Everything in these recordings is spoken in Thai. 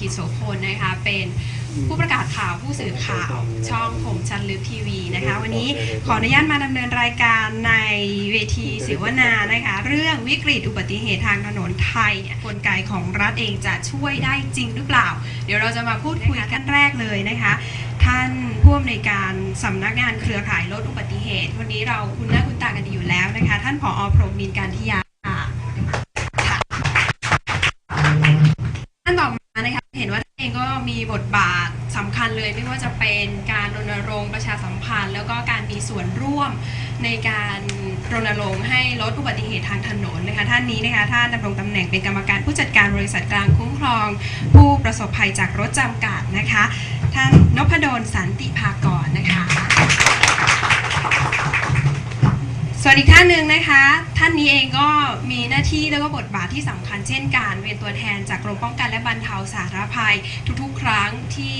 กิจโสพลนะคะ เป็นผู้ประกาศข่าวผู้สื่อข่าวช่องผมชันลึกทีวีนะคะ วันนี้ขออนุญาตมาดำเนินรายการในเวทีเสวนานะคะ เรื่องวิกฤตอุบัติเหตุทางถนนไทยเนี่ยกลไกของรัฐเองจะช่วยได้จริงหรือเปล่า เดี๋ยวเราจะมาพูดคุยกันแรกเลยนะคะ ท่านผู้อำนวยการสำนักงานเครือข่ายลดอุบัติเหตุ วันนี้เราคุ้นหน้าคุ้นตากันดีอยู่แล้วนะคะ ท่านผอพรหมมินทร์การทิยา เลย ไม่ว่าจะเป็นการรณรงค์ประชาสัมพันธ์ แล้วก็การมีส่วนร่วมในการรณรงค์ให้ลดอุบัติเหตุทางถนนนะคะท่านนี้นะคะท่านดำรงตำแหน่งเป็นกรรมการผู้จัดการบริษัทกลางคุ้มครอง ผู้ประสบภัยจากรถจำกัดนะคะ ท่านนพดลสันติภากรนะคะ ส่วนอีกท่านหนึ่งนะคะ ท่านนี้เองก็มีหน้าที่แล้วก็บทบาทที่สำคัญเช่นกันเป็นตัวแทนจากกรมป้องกันและบรรเทาสาธารณภัย ทุกๆ ครั้งที่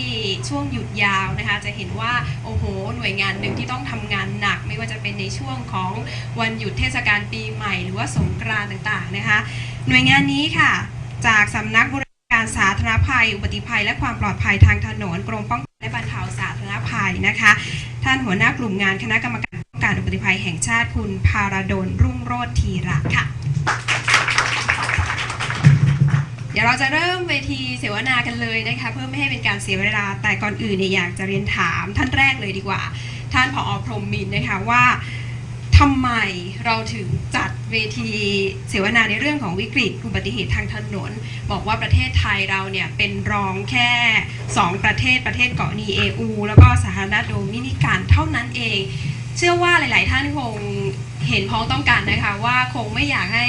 ช่วงหยุดยาวนะคะ จะเห็นว่าโอ้โหหน่วยงานหนึ่งที่ต้องทำงานหนัก ไม่ว่าจะเป็นในช่วงของวันหยุดเทศกาลปีใหม่ หรือว่าสงกรานต์ต่างๆนะคะ หน่วยงานนี้ค่ะ จากสำนักบริการสาธารณภัย อุบัติภัย และความปลอดภัยทางถนนกรมป้องกันและบรรเทาสาธารณภัยนะคะ ท่านหัวหน้ากลุ่มงานคณะกรรมการ องกันอุบัติภัยแห่งชาติคุณพาราดลรุ่งโรธธีระค่ะ เดี๋ยวเราจะเริ่มเวทีเสวนากันเลยนะคะเพื่อไม่ให้เป็นการเสียเวลาแต่ก่อนอื่นเนี่ยอยากจะเรียนถามท่านแรกเลยดีกว่า ท่านผอพรหมมินนะคะว่าทำไมเราถึงจัดเวทีเสวนาในเรื่องของวิกฤตอุบัติเหตุทางถนน บอกว่าประเทศไทยเราเนี่ยเป็นรองแค่ 2 ประเทศประเทศเกาะนีเออูแล้วก็สหรัฐโดมินิกันเท่านั้นเอง เชื่อว่าหลาย ๆ ท่านคงเห็นพ้องต้องกันนะคะ ว่าคงไม่อยากให้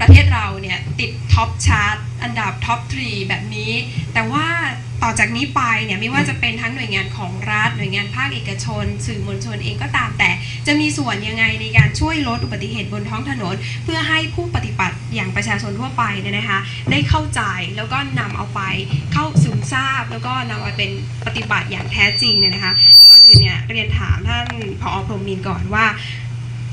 ประเทศเราเนี่ยติดท็อปชาร์ตอันดับท็อปทรีแบบนี้ แต่ว่าต่อจากนี้ไปเนี่ยไม่ว่าจะเป็นทั้งหน่วยงานของรัฐ หน่วยงานภาคเอกชน สื่อมวลชนเองก็ตาม แต่จะมีส่วนยังไงในการช่วยลดอุบัติเหตุบนท้องถนน เพื่อให้ผู้ปฏิบัติอย่างประชาชนทั่วไปเนี่ยนะคะ ได้เข้าใจแล้วก็นำเอาไปเข้าซึมทราบ แล้วก็นำเอาไปเป็นปฏิบัติอย่างแท้จริงเนี่ยนะคะ นอื่นเนี่ยเรียนถามท่านผอพรหมมินทร์ก่อนว่า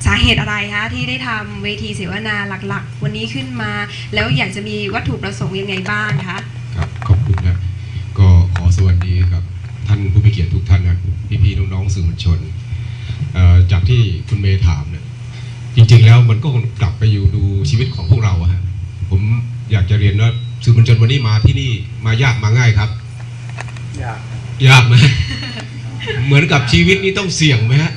สาเหตุอะไรคะที่ได้ทำเวทีเสวนาหลักๆ วันนี้ขึ้นมา แล้วอยากจะมีวัตถุประสงค์ยังไงบ้างคะครับขอบคุณนะก็ขอสวัสดีครับท่านผู้มีเกียรติทุกท่านนะพี่ๆน้องๆสื่อมวลชนเอ่อจากที่คุณเมย์ถามเนี่ยจริงๆแล้วมันก็กลับไปอยู่ดูชีวิตของพวกเราอะฮะผมอยากจะเรียนว่าสื่อมวลชนวันนี้มาที่นี่มายากมาง่ายครับ ยากยากไหม เหมือนกับชีวิตนี้ต้องเสี่ยงไหมฮะ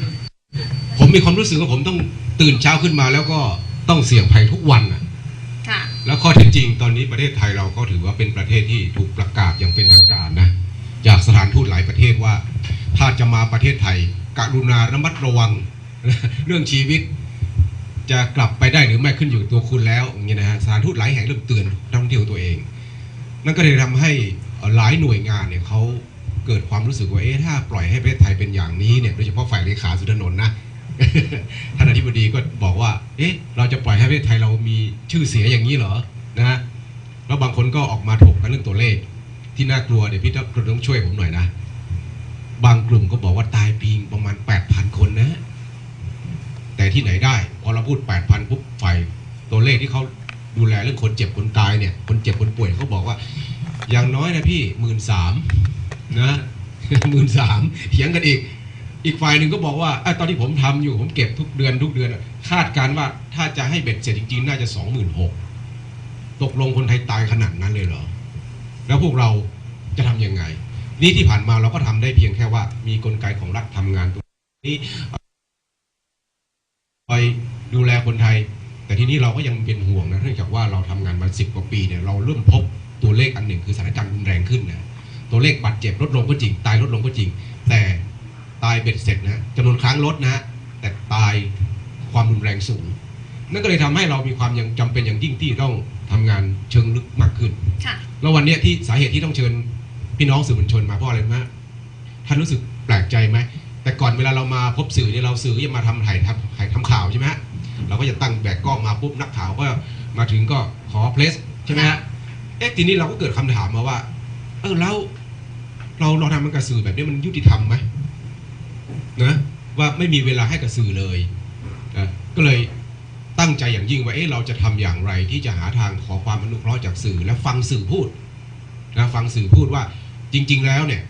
ผมมีความรู้สึกว่าผมต้องตื่นเช้าขึ้นมาแล้วก็ต้องเสี่ยงภัยทุกวันอะค่ะ แล้วข้อเท็จจริงตอนนี้ประเทศไทยเราก็ถือว่าเป็นประเทศที่ถูกประกาศอย่างเป็นทางการนะ จากสถานทูตหลายประเทศว่า ถ้าจะมาประเทศไทย กรุณาระมัดระวัง เรื่องชีวิต จะกลับไปได้หรือไม่ขึ้นอยู่กับตัวคุณแล้วอย่างเงี้ยนะฮะสถานทูตหลายแห่งเริ่มเตือนนักท่องเที่ยวตัวเอง นั่นก็เลยทำให้หลายหน่วยงานเนี่ยเขา เกิดความรู้สึกว่าเอ๊ะถ้าปล่อยให้ประเทศไทยเป็นอย่างนี้เนี่ยโดยเฉพาะฝ่ายเลขาสุดถนนนะท่านอธิบดีก็บอกว่า เอ๊ะ เราจะปล่อยให้ประเทศไทยเรามีชื่อเสียอย่างนี้เหรอ นะฮะ แล้วบางคนก็ออกมาถกกันเรื่องตัวเลข ที่น่ากลัวเดี๋ยวพี่ต้องช่วยผมหน่อยนะ บางกลุ่มก็บอกว่าตายปีงประมาณ 8,000 คนนะ แต่ที่ไหนได้ พอเราพูด 8,000ปุ๊บฝ่ายตัวเลขที่เขาดูแลเรื่องคนเจ็บคนตายเนี่ย คนเจ็บคนป่วยเขาบอกว่า อย่างน้อยนะพี่หมื่นสาม นะหมื่นสามเถียงกันอีก อีกฝ่ายหนึ่งก็บอกว่าอตอนที่ผมทำอยู่ผมเก็บทุกเดือนทุกเดือน คาดการว่าถ้าจะให้เบ็ดเสร็จจริงๆ น่าจะสองหมื่นหกตกลงคนไทยตายขนาดนั้นเลยเหรอ แล้วพวกเราจะทำยังไง นี่ที่ผ่านมาเราก็ทำได้เพียงแค่ว่า มีกลไกของรัฐทำงานตรงนี้คอยดูแลคนไทย แต่ทีนี้เราก็ยังเป็นห่วงนะเนื่องจากว่าเราทำงานมาสิบกว่าปีเนี่ยเราเริ่มพบตัวเลขอันหนึ่งคือสถานการณ์รุนแรงขึ้นนะ ตัวเลขบาดเจ็บลดลงก็จริง ตายลดลงก็จริง แต่ตายเบ็ดเสร็จนะจำนวนครั้งลดนะฮะแต่ตายความรุนแรงสูง นั่นก็เลยทำให้เรามีความยังจำเป็นอย่างยิ่งที่ต้องทำงานเชิงลึกมากขึ้นค่ะแล้ววันเนี้ยที่สาเหตุที่ต้องเชิญพี่น้องสื่อมวลชนมาเพราะอะไรมากท่านรู้สึกแปลกใจไหมแต่ก่อนเวลาเรามาพบสื่อเนี่ยเราสื่อจะมาทำถ่ายทำถ่ายทำข่าวใช่ไหมฮะเราก็จะตั้งแบกกล้องมาปุ๊บนักข่าวก็มาถึงก็ขอเพลสใช่ไหมฮะเอ๊ะทีนี้เราก็เกิดคำถามมาว่า เออแล้วเราเราทำมันกับสื่อแบบนี้มันยุติธรรมไหมนะว่าไม่มีเวลาให้กับสื่อเลยนะก็เลยตั้งใจอย่างยิ่งว่าเอ๊ะเราจะทำอย่างไร ที่จะหาทางขอความอนุเคราะห์จากสื่อและฟังสื่อพูดนะฟังสื่อพูดว่าจริง ๆ แล้วเนี่ย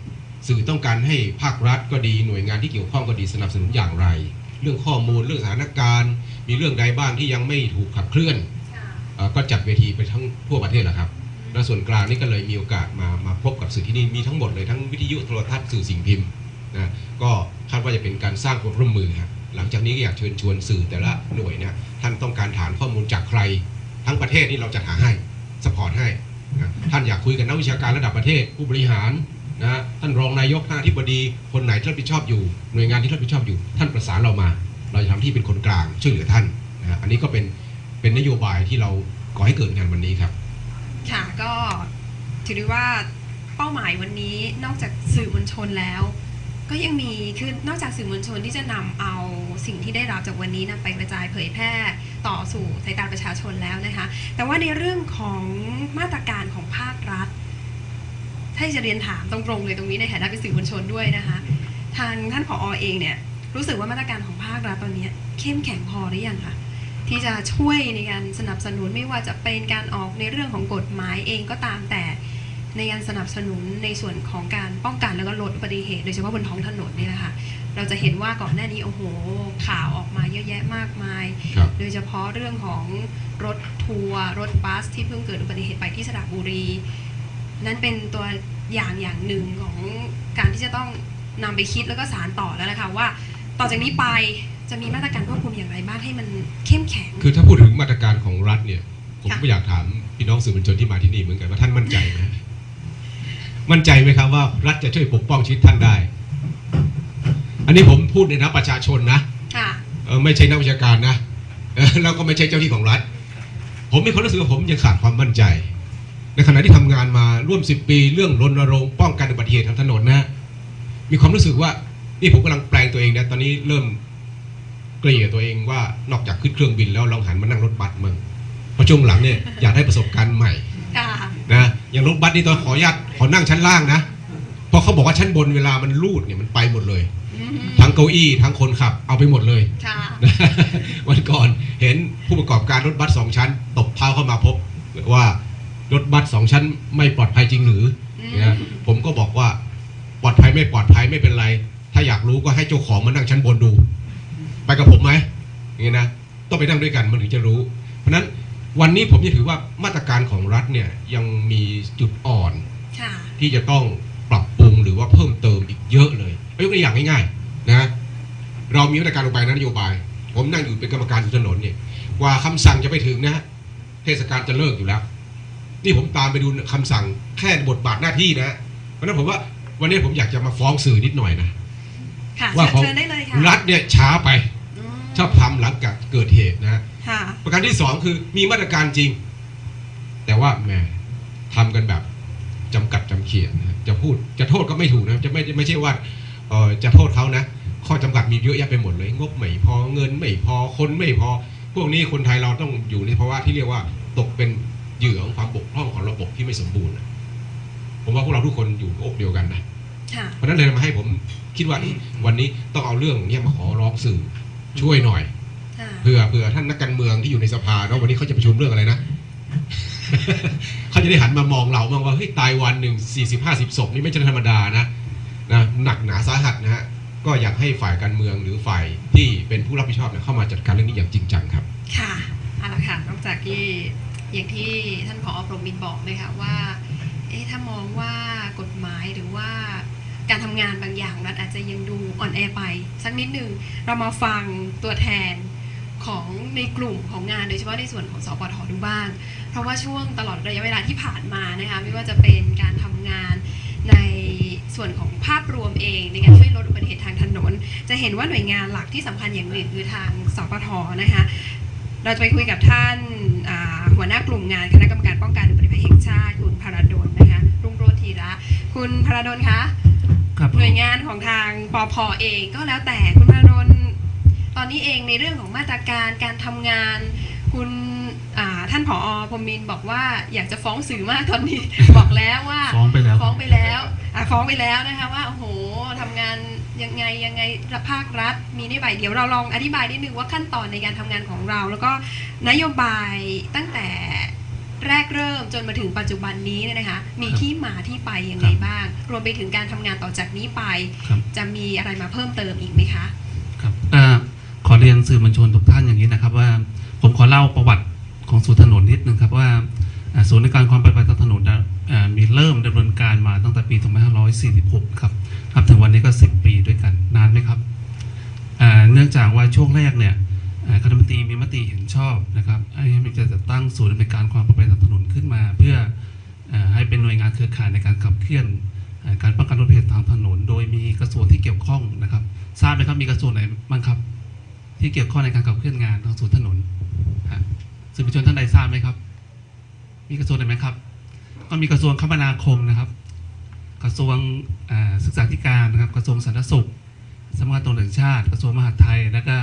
สื่อต้องการให้ภาครัฐก็ดีหน่วยงานที่เกี่ยวข้องก็ดีสนับสนุนอย่างไร เรื่องข้อมูลเรื่องสถานการณ์ มีเรื่องใดบ้างที่ยังไม่ถูกขับเคลื่อนเอ่อก็จัดเวทีไปทั้งทั่วประเทศแหละครับ และส่วนกลางนี่ก็เลยมีโอกาสมามาพบกับสื่อที่นี่มีทั้งหมดเลยทั้งวิทยุโทรทัศน์สื่อสิ่งพิมพ์นะก็คาดว่าจะเป็นการสร้างความร่วมมือครับหลังจากนี้ก็อยากเชิญชวนสื่อแต่ละหน่วยเนี่ยท่านต้องการฐานข้อมูลจากใคร ทั้งประเทศนี่เราจะหาให้สปอร์ตให้นะท่านอยากคุยกับนักวิชาการระดับประเทศผู้บริหารนะท่านรองนายกท่านอธิบดีคนไหนที่รับผิดชอบอยู่ หน่วยงานที่รับผิดชอบอยู่ ท่านประสานเรามา เราจะทำที่เป็นคนกลางช่วยเหลือท่านนะฮะอันนี้ก็เป็นเป็นนโยบายที่เราก่อให้เกิดงานวันนี้ครับ ค่ะก็ถือได้ว่าเป้าหมายวันนี้นอกจากสื่อมวลชนแล้ว ก็ยังมีคือนอกจากสื่อมวลชนที่จะนำเอาสิ่งที่ได้รับจากวันนี้นำไปกระจายเผยแพร่ต่อสู่สายตาประชาชนแล้วนะคะ แต่ว่าในเรื่องของมาตรการของภาครัฐ ถ้าจะเรียนถามตรงๆเลยตรงนี้ในฐานะเป็นสื่อมวลชนด้วยนะคะ ทางท่านผอเองเนี่ยรู้สึกว่ามาตรการของภาครัฐตอนนี้เข้มแข็งพอหรือยังคะ ที่จะช่วยในการสนับสนุนไม่ว่าจะเป็นการออกในเรื่องของกฎหมายเองก็ตามแต่ในการสนับสนุนในส่วนของการป้องกันแล้วก็ลดอุบัติเหตุโดยเฉพาะบนท้องถนนนี่นะคะเราจะเห็นว่าก่อนหน้านี้โอ้โหข่าวออกมาเยอะแยะมากมายครับโดยเฉพาะเรื่องของรถทัวร์รถบัสที่เพิ่งเกิดอุบัติเหตุไปที่สระบุรี นั้นเป็นตัวอย่างอย่างหนึ่งของการที่จะต้องนำไปคิดแล้วก็สารต่อแล้วนะคะว่า ต่อจากนี้ไป จะมีมาตรการควบคุมอย่างไรบ้างให้มันเข้มแข็ง คือถ้าพูดถึงมาตรการของรัฐเนี่ย ผมค่ะก็อยากถามพี่น้องสื่อมวลชนที่มาที่นี่เหมือนกันว่าท่านมั่นใจไหมมั่นใจไหมครับว่ารัฐจะช่วยปกป้องชีวิตท่านได้ อันนี้ผมพูดในนามประชาชนนะค่ะเออไม่ใช่นักวิชาการนะเออแล้วก็ไม่ใช่เจ้าหน้าที่ของรัฐ ผมมีความรู้สึกว่าผมยังขาดความมั่นใจ ในขณะที่ทำงานมาร่วม 10 ปีเรื่องรณรงค์ป้องกันอุบัติเหตุทางถนนนะ มีความรู้สึกว่านี่ผมกำลังแปลงตัวเองนะตอนนี้เริ่มเกลี่ยตัวเองว่านอกจากขึ้นเครื่องบินแล้วลองหันมานั่งรถบัสมั่งเพราะช่วงหลังเนี่ยอยากได้ประสบการณ์ใหม่ค่ะนะอย่างรถบัสนี่ตอนขออนุญาตขอนั่งชั้นล่างนะเพราะเขาบอกว่าชั้นบนเวลามันลูดเนี่ยมันไปหมดเลยอืมทั้งเก้าอี้ทั้งคนขับเอาไปหมดเลยค่ะนะวันก่อนเห็นผู้ประกอบการรถบัสสองชั้น ตบเท้าเข้ามาพบว่ารถบัสสองชั้นไม่ปลอดภัยจริงหรืออืมนะผมก็บอกว่าปลอดภัยไม่ปลอดภัยไม่เป็นไร ถ้าอยากรู้ก็ให้เจ้าของมานั่งชั้นบนดู ไปกับผมไหมอย่างนี้นะต้องไปนั่งด้วยกันมันถึงจะรู้ เพราะฉะนั้นวันนี้ผมจะถือว่ามาตรการของรัฐเนี่ยยังมีจุดอ่อนค่ะที่จะต้องปรับปรุงหรือว่าเพิ่มเติมอีกเยอะเลยเอายกตัวอย่างง่ายๆนะเรามีมาตรการลงไปนะนโยบาย ผมนั่งอยู่เป็นกรรมการอยู่ถนนเนี่ยกว่าคำสั่งจะไปถึงนะฮะเทศกาลจะเลิกอยู่แล้ว นี่ผมตามไปดูคำสั่งแค่บทบาทหน้าที่นะเพราะฉะนั้นผมว่าวันนี้ผมอยากจะมาฟ้องสื่อนิดหน่อยนะค่ะว่าของเชิญได้เลยค่ะรัฐเนี่ยช้าไปอืม ชอบทำหลังจากเกิดเหตุนะค่ะ ประการที่สองคือมีมาตรการจริง แต่ว่าแหมทำกันแบบจำกัดจำเขียนนะจะพูดจะโทษก็ไม่ถูกนะจะไม่ไม่ใช่ว่าเออจะโทษเขานะ ข้อจำกัดมีเยอะแยะไปหมดเลย งบไม่พอเงินไม่พอคนไม่พอ พวกนี้คนไทยเราต้องอยู่ในภาวะที่เรียกว่าตกเป็นเหยื่อของความบกพร่องของระบบที่ไม่สมบูรณ์นะผมว่าพวกเราทุกคนอยู่ในอกเดียวกันนะค่ะเพราะฉะนั้นเลยมาให้ผมคิดว่าเอ๊ะวันนี้ต้องเอาเรื่องเนี้มาขอร้องสื่อ ช่วยหน่อยค่ะเผื่อเผื่อท่านนักการเมืองที่อยู่ในสภาเนาะวันนี้เขาจะประชุมเรื่องอะไรนะเขาจะได้หันมามองเราบ้างว่าเฮ้ยตายวันหนึ่งสี่สิบห้าสิบศพนี่ไม่ใช่ธรรมดานะนะหนักหนาสาหัสนะฮะก็อยากให้ฝ่ายการเมืองหรือฝ่ายที่เป็นผู้รับผิดชอบเนี่ยเข้ามาจัดการเรื่องนี้อย่างจริงจังครับ ค่ะเอาละค่ะนอกจากที่อย่างที่ท่านผอพรหมบินบอกเลยค่ะว่า เอ๊ะถ้ามองว่ากฎหมายหรือว่า การทำงานบางอย่างรัฐอาจจะยังดูอ่อนแอไป สักนิดหนึ่งเรามาฟังตัวแทนของในกลุ่มของงานโดยเฉพาะในส่วนของสปทดูบ้าง เพราะว่าช่วงตลอดระยะเวลาที่ผ่านมานะคะไม่ว่าจะเป็นการทำงานในส่วนของภาพรวมเอง ในการช่วยลดอุบัติเหตุทางถนน จะเห็นว่าหน่วยงานหลักที่สำคัญอย่างหนึ่งคือทางสปทนะคะเราจะไปคุยกับท่านอ่าหัวหน้ากลุ่มงานคณะกรรมการป้องกันอุบัติภัยแห่งชาติคุณพาราดลนะคะรุ่งโรจน์ธีระคุณพาราดลคะ ครับหน่วยงานของทางปอพเองก็แล้วแต่คุณพาราดลตอนนี้เองในเรื่องของมาตรการการทำงาน คุณอ่าท่านผอพรหมมินทร์บอกว่าอยากจะฟ้องสื่อมากตอนนี้ บอกแล้วว่า ฟ้องไปแล้ว ฟ้องไปแล้วอะฟ้องไปแล้วนะคะว่าโอ้โหทำงานยังไงยังไงภาครัฐ มีนโยบายเดี๋ยวเราลองอธิบายนิดนึงว่าขั้นตอนในการทำงานของเรา แล้วก็นโยบายตั้งแต่ แรกเริ่มจนมาถึงปัจจุบันนี้เนี่ยนะคะมีครับที่มาที่ไปยังคไงรับบ้าง รวมไปถึงการทำงานต่อจากนี้ไปครับจะมีอะไรมาเพิ่มเติมอีกไหมคะครับเอ่อขอเรียนสื่อมวลชนทุกท่านอย่างนี้นะครับว่าผมขอเล่าประวัติของศูนย์ถนนนิดนึงครับว่าอ่าศูนย์ในการความปลอดภัยทางถนนนะอ่ามีเริ่มดำเนินการมาตั้งแต่ปี 2546 ครับครับถึงวันนี้ก็ 10 ปีด้วยกันนานไหมครับอ่าเนื่องจากว่าช่วงแรกเนี่ยอ่า คณะรัฐมนตรีมีมติเห็นชอบนะครับให้มีจะจัดตั้งศูนย์ดำเนินการความปลอดภัยทางถนนขึ้นมา เพื่ออให้เป็นหน่วยงานเครือข่ายในการขับเคลื่อนอการป้องกันอุบัติเหตุทางถนน โดยมีกระทรวงที่เกี่ยวข้องนะครับ ทราบไหมครับมีกระทรวงไหนบ้างครับ ที่เกี่ยวข้องในการขับเคลื่อนงานทางศูนย์ถนนสื่อมวลชนท่านใดทราบไหมครับ มีกระทรวงไหนไหมครับ ก็มีกระทรวงคมนาคมนะครับ กระทรวงศึกษาธิการนะครับ กระทรวงสาธารณสุขสำนักงานตำรวจแห่งชาติ กระทรวงมหาดไทย แล้วก็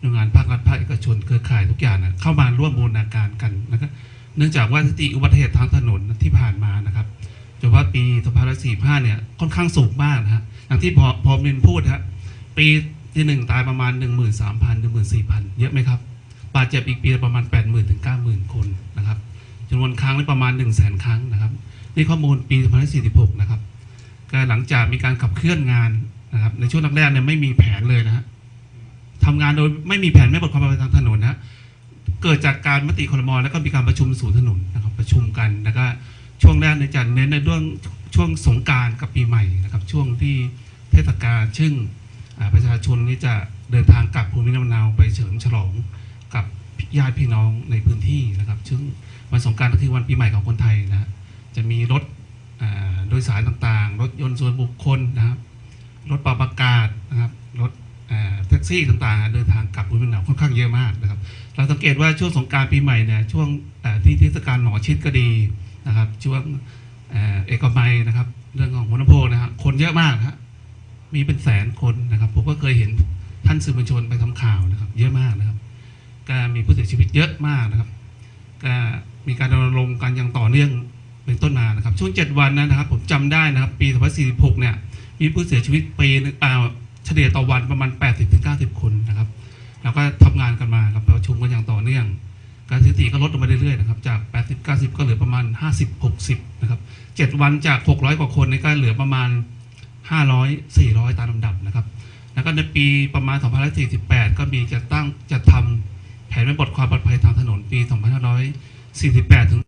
หน่วยงานภาครัฐภาคเอกชนเครือข่ายทุกอย่างนะเข้ามาร่วมบูรณาการกันนะครับเนื่องจากว่าสถิติอุบัติเหตุทางถนนที่ผ่านมานะครับเฉพาะปี2545เนี่ยค่อนข้างสูงมากนะฮะอย่างที่พอพอมินพูดฮะปีที่หนึ่งตายประมาณ 1 3 0 0 0 1 4 0 0 0 เยอะไหมครับ บาดเจ็บอีกปีประมาณ 80,000ถึง90,000 คนนะครับจำนวนครั้งนี่ประมาณ 1 0 0 0 0แสนครั้งนะครับนี่ข้อมูลปี2546 นะครับก็หลังจากมีการขับเคลื่อนงานนะครับในช่วงแรกๆเนี่ยไม่มีแผนเลยนะฮะ ทำงานโดยไม่มีแผนไม่บทความปลอดภัยทางถนนนะเกิดจากการมติครมแล้วก็มีการประชุมศูนย์ถนนนะครับประชุมกันแล้วก็ช่วงแรกในยจะเน้นในเรื่องช่วงสงการกับปีใหม่นะครับช่วงที่เทศกาลซึ่งประชาชนนี่จะเดินทางกลับภูมิลำเนาไปเฉลิมฉลองกับญาติพี่น้องในพื้นที่นะครับ ซึ่งวันสงการก็คือวันปีใหม่ของคนไทยนะจะมีรถโดยสารต่างๆ รถยนต์ส่วนบุคคลนะครับรถปรับอากาศนะครับรถ ท็กซี่ต่างๆ เดินทางกลับภูมิลำเนาค่อนข้างเยอะมากนะครับ เราสังเกตว่าช่วงสงการปีใหม่เนี่ยช่วงที่เทศกาลหนอชิดก็ดีนะครับ ช่วงเอกมัยนะครับ เรื่องของหัวลำโพงนะฮะคนเยอะมากนะฮะมีเป็นแสนคนนะครับผมก็เคยเห็นท่านสื่อมวลชนไปทำข่าวนะครับ เยอะมากนะครับก็มีผู้เสียชีวิตเยอะมากนะครับก็มีการรณรงค์กันอย่างต่อเนื่องเป็นต้นมานะครับ ช่วง 7 วันนะครับ ผมจำได้นะครับ ปี2546 เนี่ย มีผู้เสียชีวิตปีนึงอ่า เฉลี่ยต่อวันประมาณ 80-90 คนนะครับแล้วก็ทำงานกันมาครับประชุมกันอย่างต่อเนื่อง การสถิติก็ลดลงมาเรื่อยๆนะครับจาก 80-90 ก็เหลือประมาณ 50-60 นะครับ 7 วันจาก 600 กว่าคนนี่ก็เหลือประมาณ 500 400 ตามลำดับนะครับ แล้วก็ในปีประมาณ 2548 ก็มีจะตั้งจะทำแผนเป็นบทความปลอดภัยทางถนนปี 2548 ถึง